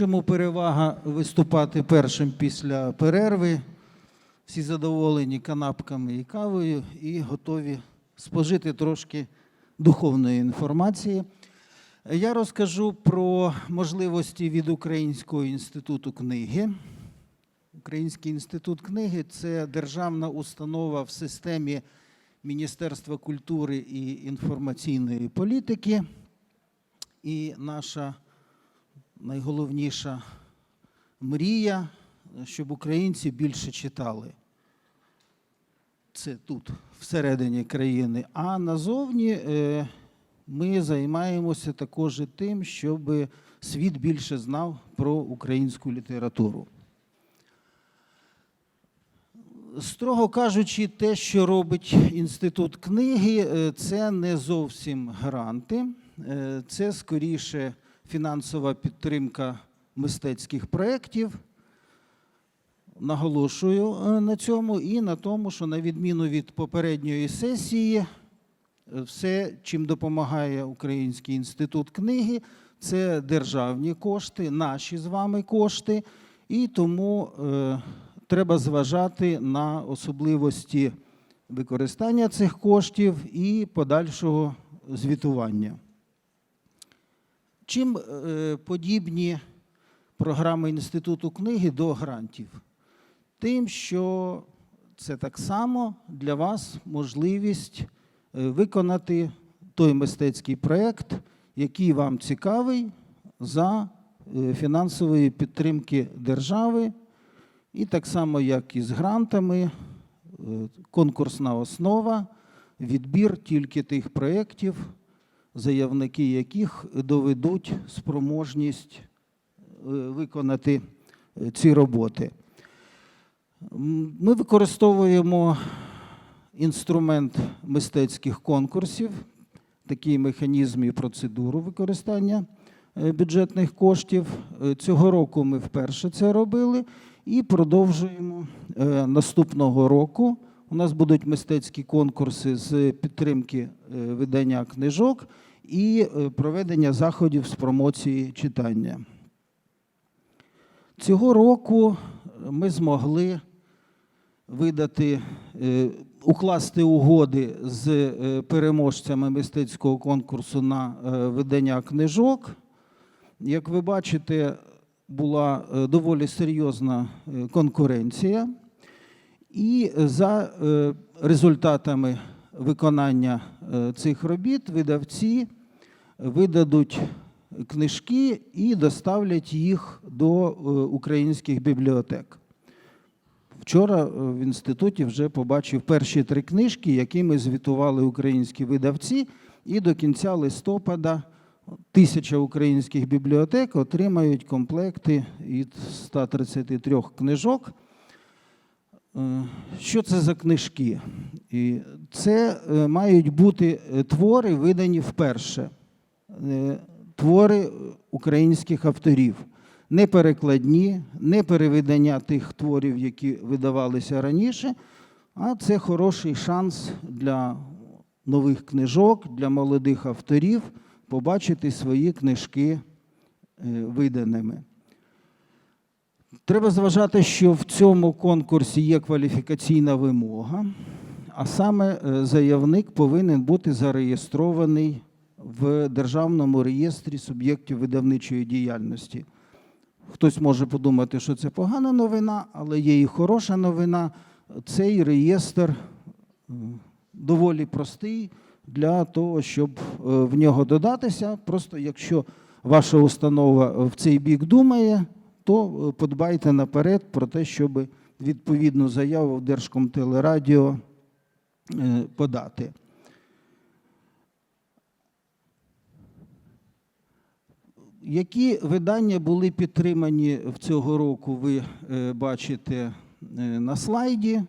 чому перевага виступати першим після перерви? Всі задоволені канапками і кавою і готові спожити трошки духовної інформації. Я розкажу про можливості від Українського інституту книги. Український інститут книги це державна установа в системі Міністерства культури і інформаційної політики. І наша найголовніша мрія, щоб українці більше читали. Це тут, всередині країни. А назовні е, ми займаємося також і тим, щоб світ більше знав про українську літературу. Строго кажучи, те, що робить інститут книги, е, це не зовсім гранти, е, це скоріше фінансова підтримка мистецьких проєктів. Наголошую е, на цьому і на тому, що на відміну від попередньої сесії, е, все, чим допомагає Український інститут книги, це державні кошти, наші з вами кошти, і тому е, треба зважати на особливості використання цих коштів і подальшого звітування. Чим е, подібні програми Інституту книги до грантів? Тим, що це так само для вас можливість е, виконати той мистецький проєкт, який вам цікавий за е, фінансової підтримки держави, і так само, як і з грантами, конкурсна основа, відбір тільки тих проєктів, заявники яких доведуть спроможність е, виконати е, ці роботи. Ми використовуємо інструмент мистецьких конкурсів, такий механізм і процедуру використання е, бюджетних коштів. Цього року ми вперше це робили і продовжуємо наступного року. У нас будуть мистецькі конкурси з підтримки е, видання книжок і е, проведення заходів з промоції читання. Цього року ми змогли видати, е, укласти угоди з е, переможцями мистецького конкурсу на е, видання книжок. Як ви бачите, була е, доволі серйозна е, конкуренція. І за е, результатами виконання е, цих робіт видавці видадуть книжки і доставлять їх до е, українських бібліотек. Вчора е, в інституті вже побачив перші три книжки, якими звітували українські видавці, і до кінця листопада тисяча українських бібліотек отримають комплекти від 133 книжок. Е, Що це за книжки? Це е, мають бути е, твори, видані вперше. Твори українських авторів. Не перекладні, не перевидання тих творів, які видавалися раніше, а це хороший шанс для нових книжок, для молодих авторів побачити свої книжки виданими. Треба зважати, що в цьому конкурсі є кваліфікаційна вимога, а саме е, заявник повинен бути зареєстрований в Державному реєстрі суб'єктів видавничої діяльності. Хтось може подумати, що це погана новина, але є і хороша новина. Цей реєстр е, доволі простий для того, щоб е, в нього додатися. Просто якщо ваша установа в цей бік думає, то е, подбайте наперед про те, щоб відповідну заяву в Держкомтелерадіо е, подати. Які видання були підтримані в цього року, ви е, бачите на слайді.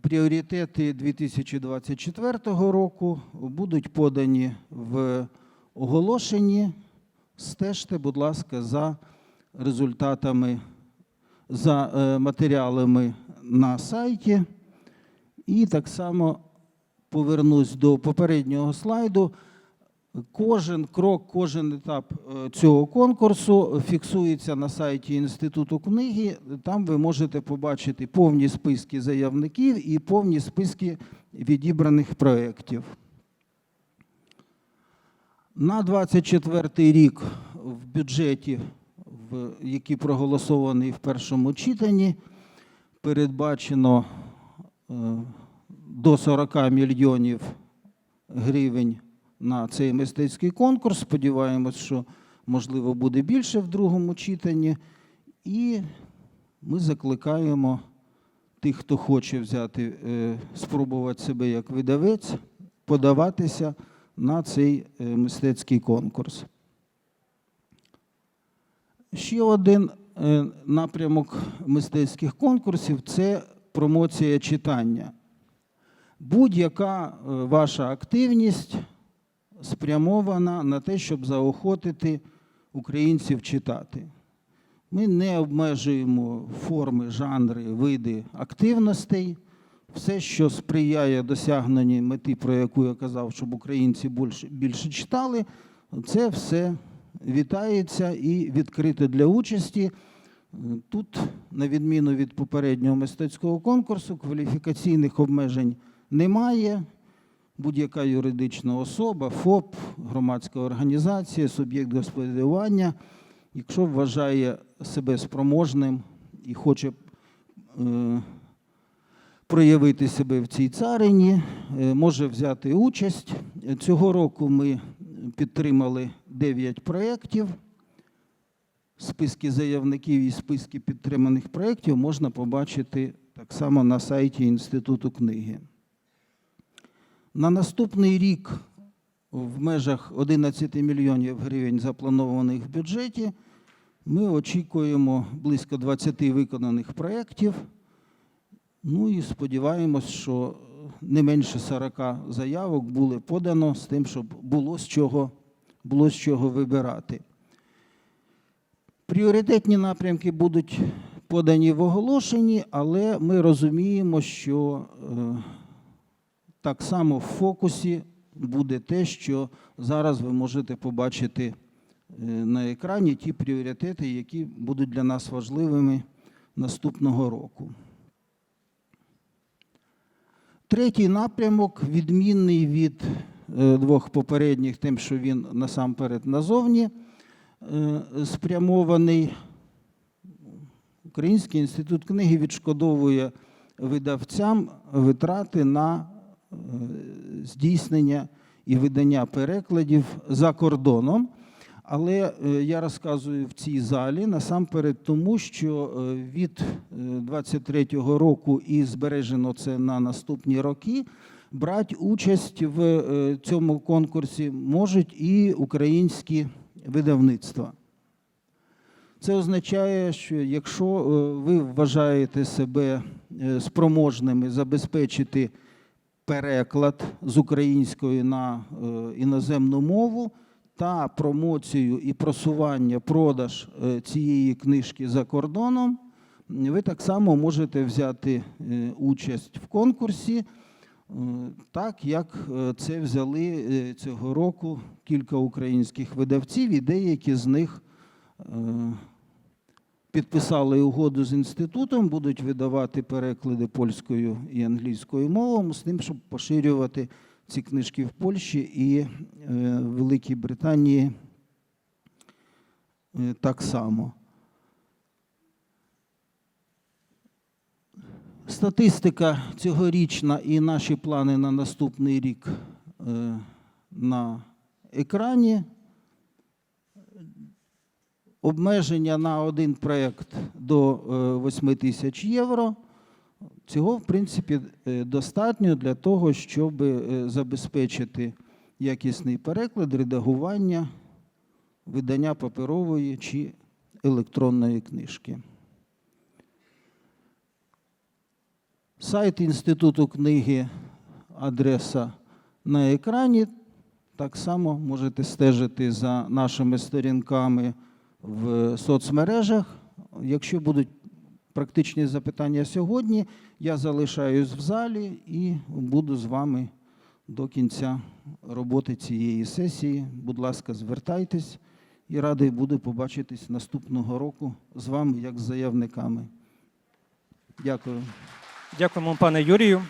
Пріоритети 2024 року будуть подані в оголошенні. Стежте, будь ласка, за результатами, за е, матеріалами на сайті. І так само повернусь до попереднього слайду. Кожен крок, кожен етап е, цього конкурсу фіксується на сайті Інституту книги. Там ви можете побачити повні списки заявників і повні списки відібраних проєктів. На 24 рік в бюджеті, який проголосований в першому читанні, передбачено е, до 40 мільйонів гривень на цей мистецький конкурс. Сподіваємось, що можливо буде більше в другому читанні. І ми закликаємо тих, хто хоче взяти, е, спробувати себе як видавець, подаватися на цей е, мистецький конкурс. Ще один е, напрямок мистецьких конкурсів це промоція читання. Будь-яка е, ваша активність спрямована на те, щоб заохотити українців читати. Ми не обмежуємо форми, жанри, види активностей. Все, що сприяє досягненню мети, про яку я казав, щоб українці більше, більше читали, це все вітається і відкрито для участі. Тут, на відміну від попереднього мистецького конкурсу, кваліфікаційних обмежень немає. Будь-яка юридична особа, ФОП, громадська організація, суб'єкт господарювання, якщо вважає себе спроможним і хоче е, проявити себе в цій царині, е, може взяти участь. Цього року ми підтримали 9 проєктів. Списки заявників і списки підтриманих проєктів можна побачити так само на сайті Інституту книги. На наступний рік в межах 11 мільйонів гривень, запланованих в бюджеті, ми очікуємо близько 20 виконаних проєктів. Ну і сподіваємось, що не менше 40 заявок були подано з тим, щоб було з чого, було з чого вибирати. Пріоритетні напрямки будуть подані в оголошенні, але ми розуміємо, що е, так само в фокусі буде те, що зараз ви можете побачити е, на екрані ті пріоритети, які будуть для нас важливими наступного року. Третій напрямок відмінний від двох попередніх, тим, що він насамперед назовні е, спрямований. Український інститут книги відшкодовує видавцям витрати на е, здійснення і видання перекладів за кордоном. Але е, я розказую в цій залі насамперед тому, що е, від 23-го року і збережено це на наступні роки. Брати участь в е, цьому конкурсі можуть і українські видавництва. Це означає, що якщо е, ви вважаєте себе е, спроможними забезпечити переклад з української на іноземну мову та промоцію і просування, продаж цієї книжки за кордоном, ви так само можете взяти участь в конкурсі, так як е, це взяли е, цього року кілька українських видавців, і деякі з них е, підписали угоду з інститутом, будуть видавати переклади польською і англійською мовами з тим, щоб поширювати ці книжки в Польщі і е, Великій Британії е, так само. Статистика цьогорічна і наші плани на наступний рік е, на екрані. Обмеження на один проєкт до 8 тисяч євро. Цього, в принципі, е, достатньо для того, щоб е, забезпечити якісний переклад, редагування, видання паперової чи електронної книжки. Сайт Інституту книги, адреса на екрані. Так само можете стежити за нашими сторінками в соцмережах. Якщо будуть практичні запитання сьогодні, я залишаюсь в залі і буду з вами до кінця роботи цієї сесії. Будь ласка, звертайтесь і радий буду побачитись наступного року з вами як з заявниками. Дякую. Дякуємо, пане Юрію.